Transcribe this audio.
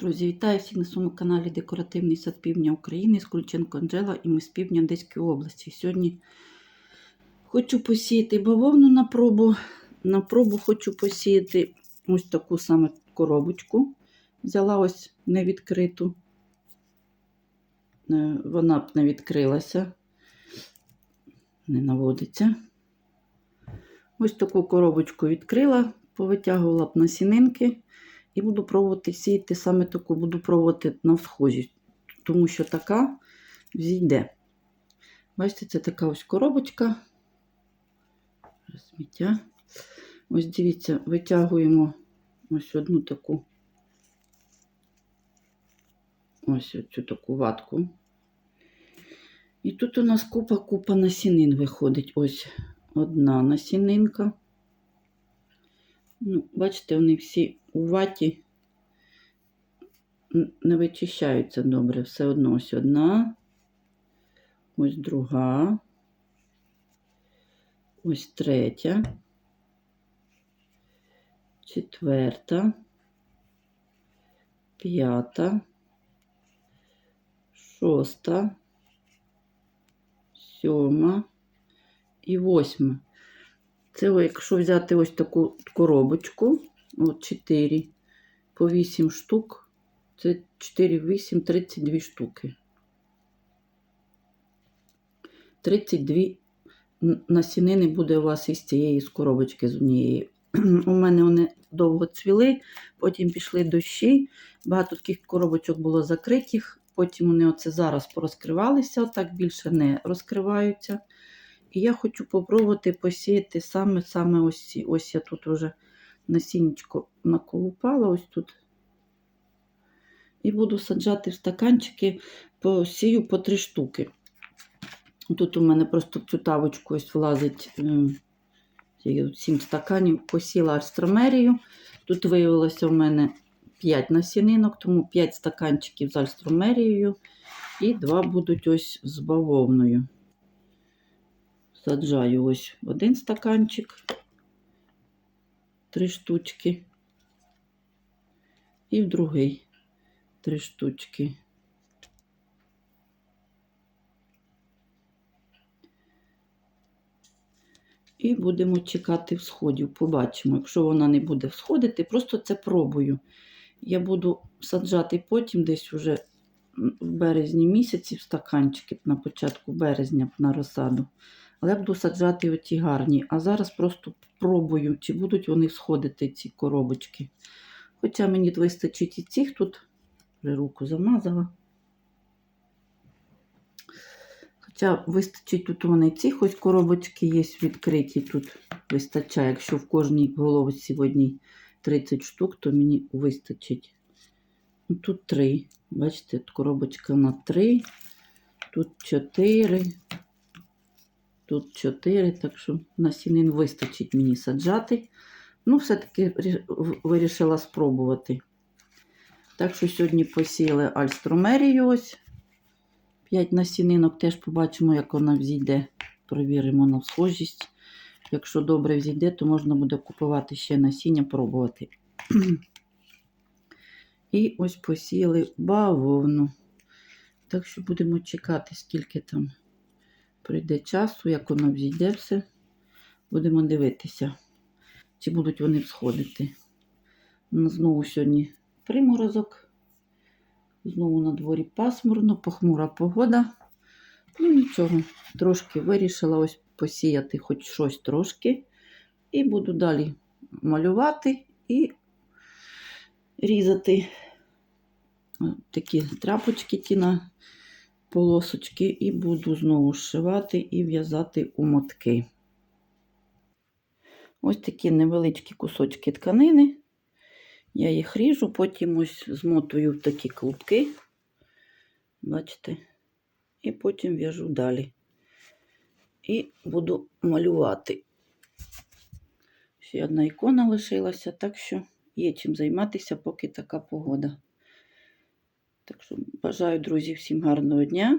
Друзі, вітаю всіх на своєму каналі Декоративний сад Півдня України з Кульченко Анджела і ми з півдня Одеської області. Сьогодні хочу посіяти бавовну на пробу. На пробу хочу посіяти ось таку саме коробочку. Взяла ось невідкриту. Е, Вона б не відкрилася, не наводиться. Ось таку коробочку відкрила, повитягувала б насінинки. І буду пробувати сіяти саме таку, буду пробувати на всхожі, тому що така взійде. Бачите, це така ось коробочка. Сміття. Ось дивіться, витягуємо ось одну таку, ось цю таку ватку. І тут у нас купа-купа насінин виходить. Ось одна насінинка. Ну, Бачите, вони всі у ваті не вичищаються добре. Все одно ось одна, ось друга, ось третя, четверта, п'ята, шоста, сьома і восьма. Це якщо взяти ось таку коробочку, от 4 по 8 штук, це 4, 8, 32 штуки. 32 н- насінини буде у вас із цієї з коробочки з однієї. У мене вони довго цвіли, потім пішли дощі, багато таких коробочок було закритих, потім вони оце зараз порозкривалися, отак більше не розкриваються. І я хочу попробувати посіяти саме саме ось ці. Ось я тут вже насіннячко наколупала, ось тут. І буду саджати в стаканчики, посію по три штуки. Тут у мене просто в цю тавочку ось влазить е, 7 стаканів, посіла альстромерію. Тут виявилося у мене 5 насінинок, тому 5 стаканчиків з альстромерією і 2 будуть ось з бавовною. Саджаю ось в один стаканчик, три штучки, і в другий три штучки. І будемо чекати всходів. Побачимо. Якщо вона не буде всходити, просто це пробую. Я буду саджати потім десь уже в березні місяці в стаканчики на початку березня на розсаду. Але буду саджати оті гарні. А зараз просто пробую, чи будуть вони сходити, ці коробочки. Хоча мені вистачить і цих тут, вже руку замазала. Хоча вистачить тут вони цих ось коробочки є відкриті. Тут вистачає. Якщо в кожній головці одній 30 штук, то мені вистачить. Ну, Тут три. Бачите, коробочка на три, тут чотири. Тут 4, так що насінин вистачить мені саджати. Ну, все-таки вирішила спробувати. Так що сьогодні посіяли альструмерію ось. 5 насінинок, теж побачимо, як вона взійде. Провіримо на схожість. Якщо добре взійде, то можна буде купувати ще насіння, пробувати. І ось посіяли бавовну. Так що будемо чекати, скільки там прийде часу, як воно взійде все. Будемо дивитися, чи будуть вони всходити. Знову сьогодні приморозок. Знову на дворі пасмурно, похмура погода. Ну нічого, трошки вирішила ось посіяти хоч щось трошки. І буду далі малювати і різати такі трапочки ті на полосочки і буду знову зшивати і в'язати у мотки. Ось такі невеличкі кусочки тканини. Я їх ріжу, потім ось змотую в такі клубки. Бачите? І потім в'яжу далі. І буду малювати. Ще одна ікона лишилася, так що є чим займатися, поки така погода. Так що бажаю, друзі, всім гарного дня.